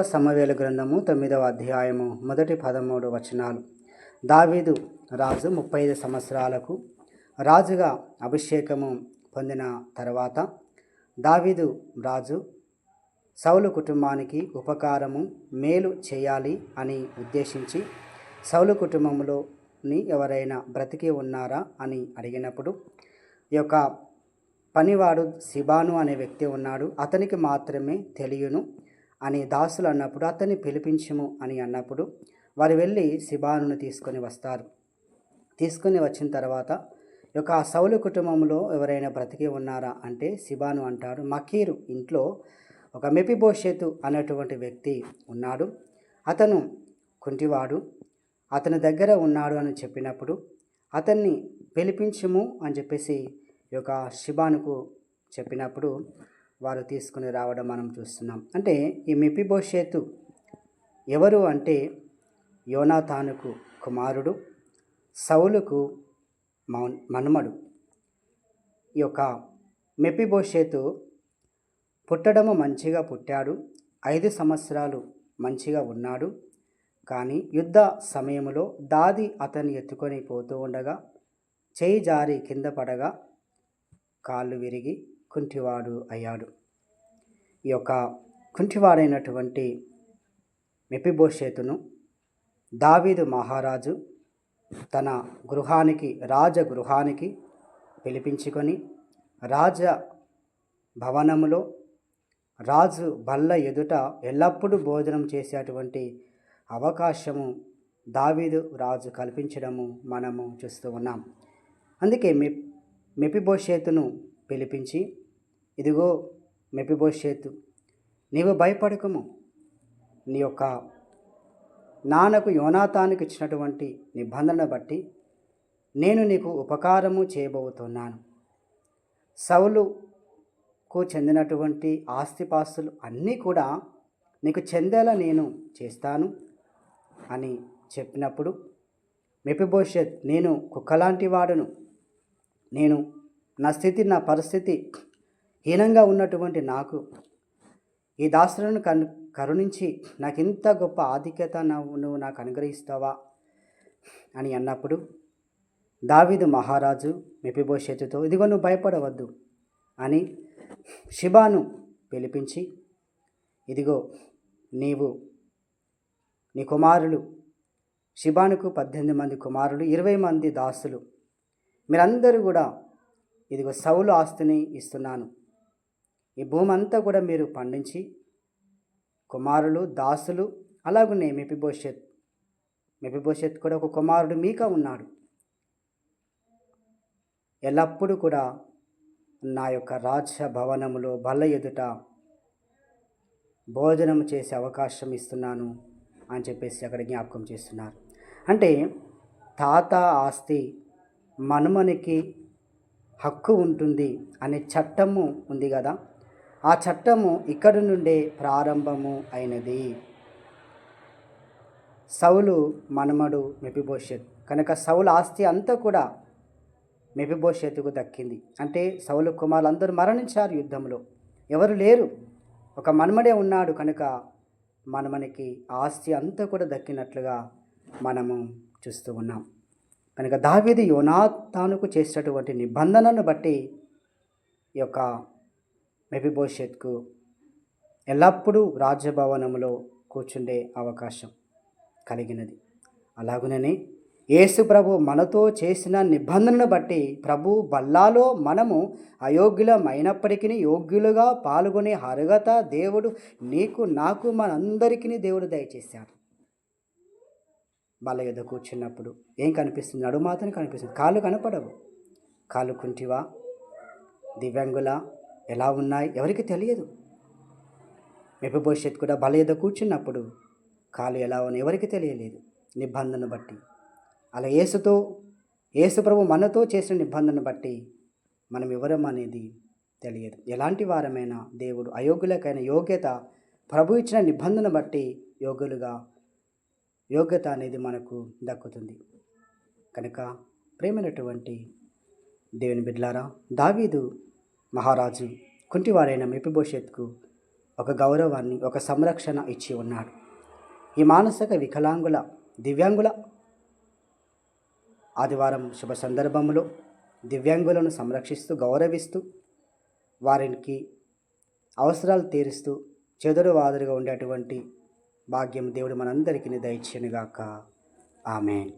సమవేల గ్రంథము తొమ్మిదవ అధ్యాయము మొదటి పదమూడు వచనాలు. దావీదు రాజు ముప్పై ఐదు సంవత్సరాలకు రాజుగా అభిషేకము పొందిన తర్వాత దావీదు రాజు సౌలు కుటుంబానికి ఉపకారము మేలు చేయాలి అని ఉద్దేశించి సౌలు కుటుంబంలోని ఎవరైనా బ్రతికి ఉన్నారా? అని అడిగినప్పుడు ఈ యొక్క పనివాడు సిబాను అనే వ్యక్తి ఉన్నాడు. అతనికి మాత్రమే తెలియను. అని దాసులు అన్నప్పుడు అతన్ని పిలిపించము అని అన్నప్పుడు వారు వెళ్ళి సిబానును తీసుకొని వస్తారు. తీసుకొని వచ్చిన తర్వాత ఈ యొక్క సౌలు కుటుంబంలో ఎవరైనా బ్రతికి ఉన్నారా? అంటే సిబాను అంటాడు మకీరు ఇంట్లో ఒక మెపిబోషేతు అనేటువంటి వ్యక్తి ఉన్నాడు. అతను కుంటివాడు. అతని దగ్గర ఉన్నాడు అని చెప్పినప్పుడు అతన్ని పిలిపించము అని చెప్పేసి ఈ యొక్క శిబానుకు చెప్పినప్పుడు వారు తీసుకుని రావడం మనం చూస్తున్నాం. అంటే ఈ మిపిబోషేతు ఎవరు అంటే యోనాథానుకు కుమారుడు సౌలుకు మౌన్ మనుమడు. ఈ యొక్క మెపిబోషేతు పుట్టడము మంచిగా పుట్టాడు ఐదు సంవత్సరాలు మంచిగా ఉన్నాడు. కానీ యుద్ధ సమయంలో దాది అతన్ని ఎత్తుకొని పోతూ ఉండగా చేయి జారి కింద పడగా కాళ్ళు విరిగి కుంటివాడు అయ్యాడు. ఈ యొక్క కుంటివాడైనటువంటి మెపిబోషేతును దావీదు మహారాజు తన గృహానికి రాజగృహానికి పిలిపించుకొని రాజ భవనములో రాజు బల్ల ఎదుట ఎల్లప్పుడూ భోజనం చేసేటువంటి అవకాశము దావీదు రాజు కల్పించడము మనము చూస్తూ ఉన్నాం. అందుకే మె మెపిబోషేతును పిలిపించి ఇదిగో మెపిబోషేతు నీవు భయపడకము. నీ యొక్క నాన్నకు యోనాతానికి ఇచ్చినటువంటి నిబంధన బట్టి నేను నీకు ఉపకారము చేయబోతున్నాను. సౌలుకు చెందినటువంటి ఆస్తిపాస్తులు అన్నీ కూడా నీకు చెందేలా నేను చేస్తాను అని చెప్పినప్పుడు మెపిబోషత్ నేను కుక్కలాంటి వాడును. నేను నా స్థితి నా పరిస్థితి హీనంగా ఉన్నటువంటి నాకు. ఈ దాసులను కను కరుణించి నాకు ఇంత గొప్ప ఆధిక్యత నువ్వు నువ్వు నాకు అనుగ్రహిస్తావా? అని అన్నప్పుడు దావీదు మహారాజు మెపిబోషేతుతో ఇదిగో నువ్వు భయపడవద్దు అని శిబాను పిలిపించి ఇదిగో నీవు నీ కుమారులు శిబానుకు పద్దెనిమిది మంది కుమారులు ఇరవై మంది దాసులు. మీరందరూ కూడా ఇదిగో సౌలు ఆస్తిని ఇస్తున్నాను. ఈ భూమి అంతా కూడా మీరు పండించి కుమారులు దాసులు అలాగనే మెపిభవిష్యత్ మెపిభవిష్యత్ కూడా ఒక కుమారుడు మీక ఉన్నాడు. ఎల్లప్పుడూ కూడా నా యొక్క రాజ భవనములో బల్ల ఎదుట భోజనం చేసే అవకాశం ఇస్తున్నాను అని చెప్పేసి అక్కడ జ్ఞాపకం చేస్తున్నారు. అంటే తాత ఆస్తి మనుమనికి హక్కు ఉంటుంది అనే చట్టము ఉంది కదా. ఆ చట్టము ఇక్కడి నుండే ప్రారంభము అయినది. సౌలు మనమడు మెపిభవిష్యత్ కనుక సౌలు ఆస్తి అంతా కూడా మెపిభవిష్యత్తుకు దక్కింది. అంటే సౌలు కుమారులు అందరూ మరణించారు యుద్ధంలో. ఎవరు లేరు. ఒక మనమడే ఉన్నాడు కనుక మనమనికి ఆస్తి అంతా కూడా దక్కినట్లుగా మనము చూస్తూ ఉన్నాం. కనుక దావీది యోనాతానుకు చేసినటువంటి నిబంధనను బట్టి ఈ యొక్క మెబిభవిష్యత్కు ఎల్లప్పుడూ రాజభవనంలో కూర్చుండే అవకాశం కలిగినది. అలాగుననే యేసు ప్రభు మనతో చేసిన నిబంధనను బట్టి ప్రభు బల్లాలో మనము అయోగ్యులమైనప్పటికీ యోగ్యులుగా పాల్గొనే అర్హత దేవుడు నీకు నాకు మనందరికీ దేవుడు దయచేశాడు. బల్ల యుద్ధ కూర్చున్నప్పుడు ఏం కనిపిస్తుంది? నడు మాత్రం కనిపిస్తుంది. కాళ్ళు కనపడవు. కాళ్ళు కుంటివా? దివ్యాంగుల? ఎలా ఉన్నాయి ఎవరికి తెలియదు. మెపిభవిష్యత్ కూడా బల ఏదో కూర్చున్నప్పుడు కాళ్ళు ఎలా ఉన్నాయి ఎవరికి తెలియలేదు. నిబంధన బట్టి అలా ఏసుతో ఏసు ప్రభు మనతో చేసిన నిబంధన బట్టి మనం ఎవరం అనేది తెలియదు. ఎలాంటి వారమైనా దేవుడు అయోగ్యులకైన యోగ్యత ప్రభు ఇచ్చిన నిబంధన బట్టి యోగ్యులుగా యోగ్యత అనేది మనకు దక్కుతుంది. కనుక ప్రేమైనటువంటి దేవుని బిడ్లారా దావీదు మహారాజు కుంటివారైన మెపిభవిష్యత్కు ఒక గౌరవాన్ని ఒక సంరక్షణ ఇచ్చి ఉన్నాడు. ఈ మానసిక వికలాంగుల దివ్యాంగుల ఆదివారం శుభ సందర్భంలో దివ్యాంగులను సంరక్షిస్తూ గౌరవిస్తూ వారికి అవసరాలు తీరుస్తూ చెదురు వాదురుగా ఉండేటువంటి భాగ్యం దేవుడు మనందరికీ దయచేనుగాక ఆమె